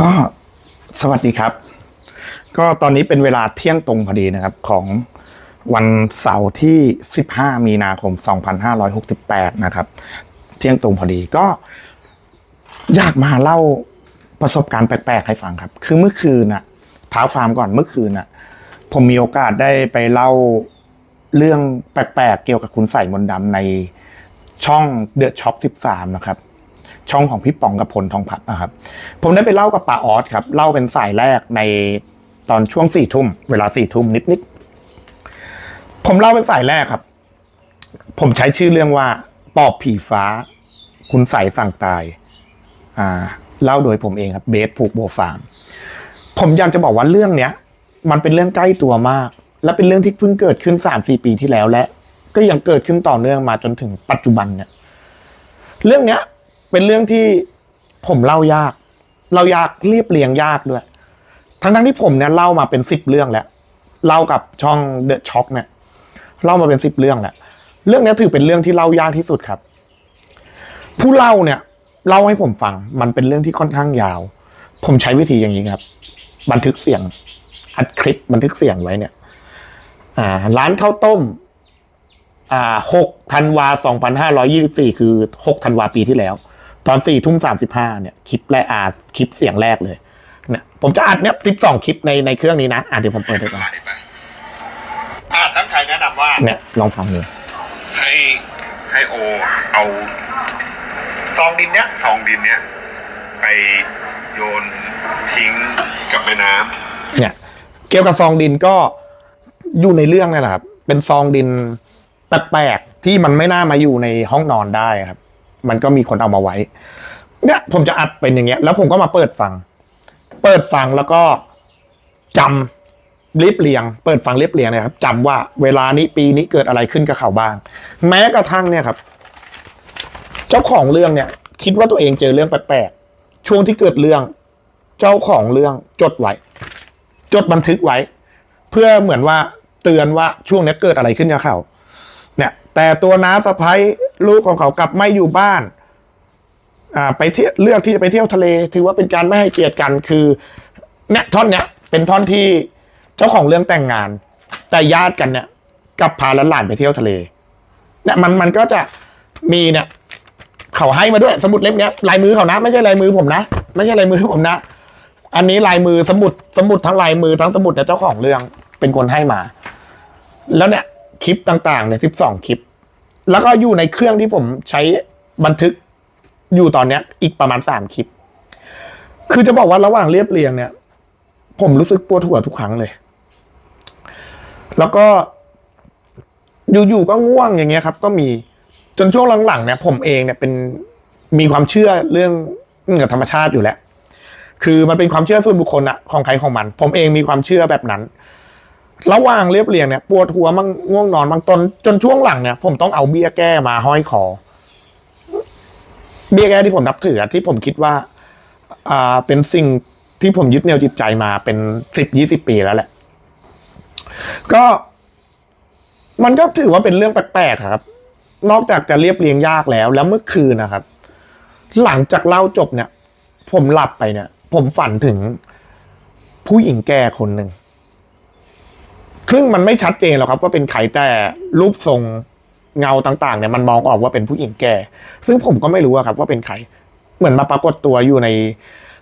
ก็สวัสดีครับ ก็ตอนนี้เป็นเวลาเที่ยงตรงพอดีนะครับของวันเสาร์ที่ 15 มีนาคม 2568 นะครับ เที่ยงตรงพอดีก็ อยากมาเล่าประสบการณ์แปลกๆให้ฟังครับ คือเมื่อคืนน่ะท้าความก่อนเมื่อคืนน่ะ ผมมีโอกาสได้ไปเล่าเรื่องแปลกๆ เกี่ยวกับคุณใส่มนดำในช่องเดอะช็อค13 นะครับ ช่องของพี่ป๋องกับพลทองพัฒน์นะครับ ผมได้ไปเล่ากับป้าออสครับ เล่าเป็นสายแรกในตอนช่วงสี่ทุ่ม เวลาสี่ทุ่มนิดๆ ผมเล่าเป็นสายแรกครับ ผมใช้ชื่อเรื่องว่า ปอบผีฟ้า คุณใสสั่งตาย อ่า เล่าโดยผมเองครับ เบสผูกโบฟาร์มผมอยากจะบอกว่าเรื่องเนี้ย มันเป็นเรื่องใกล้ตัวมาก และเป็นเรื่องที่เพิ่งเกิดขึ้นสามสี่ปีที่แล้วและก็ยังเกิดขึ้นต่อเนื่องมาจนถึงปัจจุบันเนี่ย เรื่องเนี้ย เป็นเรื่องที่ผมเล่ายาก เรายากเรียบเรียงยากด้วย ทั้งทั้งที่ผมเนี่ยเล่ามาเป็นสิบเรื่องแล้วเล่ากับช่องเดอะช็อคเนี่ยเล่ามาเป็นสิบเรื่องแล้วเรื่องนี้ถือเป็นเรื่องที่เล่ายากที่สุดครับ ผู้เล่าเนี่ยเล่าให้ผมฟัง มันเป็นเรื่องที่ค่อนข้างยาว ผมใช้วิธีอย่างนี้ครับ บันทึกเสียงอัดคลิปบันทึกเสียงไว้เนี่ย อ่า ร้านข้าวต้ม อ่าหกธันวาสองพันห้าร้อยี่สิบสี่คือหกธันวาปีที่แล้ว ตอนสี่ทุ่มสามสิบห้าเนี่ยคลิปแรกอาคลิปเสียงแรกเลยเนี่ยผมจะอัดเนี่ยสิบสองคลิปในในเครื่องนี้นะอะเดี๋ยวผมเปิดให้ฟังอ่าทั้งไทยแนะนำว่าเนี่ยลองฟังดูให้ให้โอเอาซองดินเนี้ยซองดินเนี้ยไปโยนทิ้งกับแม่น้ำเนี่ยเกี่ยวกับซองดินก็อยู่ในเรื่องนี่แหละครับเป็นซองดินแปลกๆที่มันไม่น่ามาอยู่ในห้องนอนได้ครับ มันก็มีคนเอามาไว้ เนี่ยผมจะอัดเป็นอย่างเงี้ย แล้วผมก็มาเปิดฟัง เปิดฟังแล้วก็จำเรียบเรียง เปิดฟังเรียบเรียงนะครับจำว่าเวลานี้ปีนี้เกิดอะไรขึ้นกับเขาบ้าง แม้กระทั่งเนี่ยครับ เจ้าของเรื่องเนี่ย คิดว่าตัวเองเจอเรื่องแปลกๆช่วงที่เกิดเรื่อง เจ้าของเรื่องจดไว้ จดบันทึกไว้ เพื่อเหมือนว่าเตือนว่าช่วงนี้เกิดอะไรขึ้นกับเขาเนี่ย แต่ตัวน้าสะพ้าย ลูกของเขากลับไม่อยู่บ้านอ่าไปเที่ยวเลือกที่จะไปเที่ยวทะเล ถือว่าเป็นการไม่ให้เกียรติกันคือเนี่ยท่อนเนี้ยเป็นท่อนที่เจ้าของเรื่องแต่งงาน แต่ญาติกันเนี่ยกลับพาหลานไปเที่ยวทะเลเนี่ยมันมันก็จะมีเนี่ยเขาให้มาด้วยสมุดเล่มนี้ลายมือเขานะ ไม่ใช่ลายมือผมนะ ไม่ใช่ลายมือผมนะ อันนี้ลายมือสมุดสมุดทั้งลายมือทั้งสมุดเนี่ยเจ้าของเรื่องเป็นคนให้มา แล้วเนี่ยคลิปต่างๆเนี่ยสิบสองคลิป แล้วก็อยู่ในเครื่องที่ผมใช้บันทึกอยู่ตอนเนี้ย อีกประมาณสามคลิป คือจะบอกว่าระหว่างเรียบเรียงเนี่ย ผมรู้สึกปวดหัวทุกครั้งเลย แล้วก็อยู่ๆก็ง่วงอย่างเงี้ยครับ ก็มีจนช่วงหลังๆเนี่ย ผมเองเนี่ยเป็นมีความเชื่อเรื่องเรื่องกับธรรมชาติอยู่แล้ว คือมันเป็นความเชื่อส่วนบุคคลอะของใครของมัน ผมเองมีความเชื่อแบบนั้น ระหว่างเรียบเรียงเนี่ยปวดหัวมั่งง่วงนอนบางตนจนช่วงหลังเนี่ย ผมต้องเอาเบี้ยแก้มาห้อยคอเบี้ยแก้ที่ผมนับถือที่ผมคิดว่า อ่าเป็นสิ่งที่ผมยึดเหนี่ยวจิตใจมาเป็นสิบยี่สิบปีแล้วแหละ ก็มันก็ถือว่าเป็นเรื่องแปลกๆครับ นอกจากจะเรียบเรียงยากแล้ว แล้วเมื่อคืนนะครับ หลังจากเล่าจบเนี่ย ผมหลับไปเนี่ย ผมฝันถึงผู้หญิงแก่คนหนึ่ง ซึ่งมันไม่ชัดเจนหรอกครับว่าเป็นใครแต่รูปทรงเงาต่างๆเนี่ยมันมองออกว่าเป็นผู้หญิงแก่ ซึ่งผมก็ไม่รู้อะครับว่าเป็นใคร เหมือนมาปรากฏตัวอยู่ใน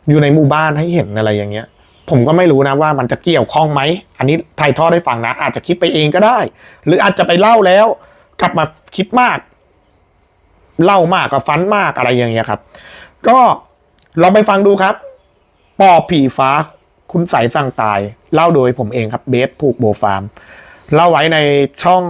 อยู่ในหมู่บ้านให้เห็นอะไรอย่างเงี้ย ผมก็ไม่รู้นะว่ามันจะเกี่ยวข้องไหม อันนี้ถ่ายทอดให้ฟังนะ อาจจะคิดไปเองก็ได้ หรืออาจจะไปเล่าแล้ว กลับมาคิดมาก เล่ามากกับฟันมากอะไรอย่างเงี้ยครับ ก็ลองไปฟังดูครับ ปอบผีฟ้า คุณใสสั่งตาย เล่าโดยผมเองครับเบสผูกโบฟาร์มเล่าไว้ในช่อง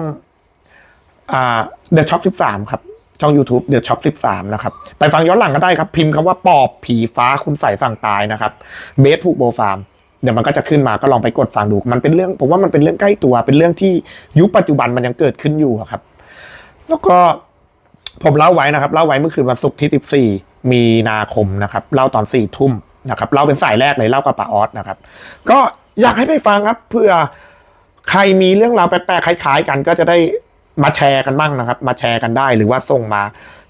อ่า The Shop 13ครับ ช่อง YouTube The Shop 13นะครับ ไปฟังย้อนหลังก็ได้ครับ พิมพ์คำว่าปอบผีฟ้าคุณใสสั่งตายนะครับเบสผูกโบฟาร์มเดี๋ยวมันก็จะขึ้นมาก็ลองไปกดฟังดู มันเป็นเรื่อง ผมว่ามันเป็นเรื่องใกล้ตัว เป็นเรื่องที่ยุคปัจจุบันมันยังเกิดขึ้นอยู่ครับ แล้วก็ผมเล่าไว้นะครับ เล่าไว้เมื่อคืนวันศุกร์ที่ 14 มีนาคมนะครับ เล่าตอน4ทุ่ม นะครับเราเป็นสายแรกเลยเล่ากับป้าออสนะครับ ก็อยากให้ไปฟังครับเพื่อใครมีเรื่องราวแปลกๆคล้ายๆ กันก็จะได้มาแชร์กันบ้างนะครับ มาแชร์กันได้หรือว่าส่งมา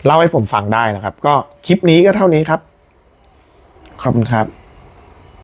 เล่าให้ผมฟังได้นะครับ ก็คลิปนี้ก็เท่านี้ครับขอบคุณครับ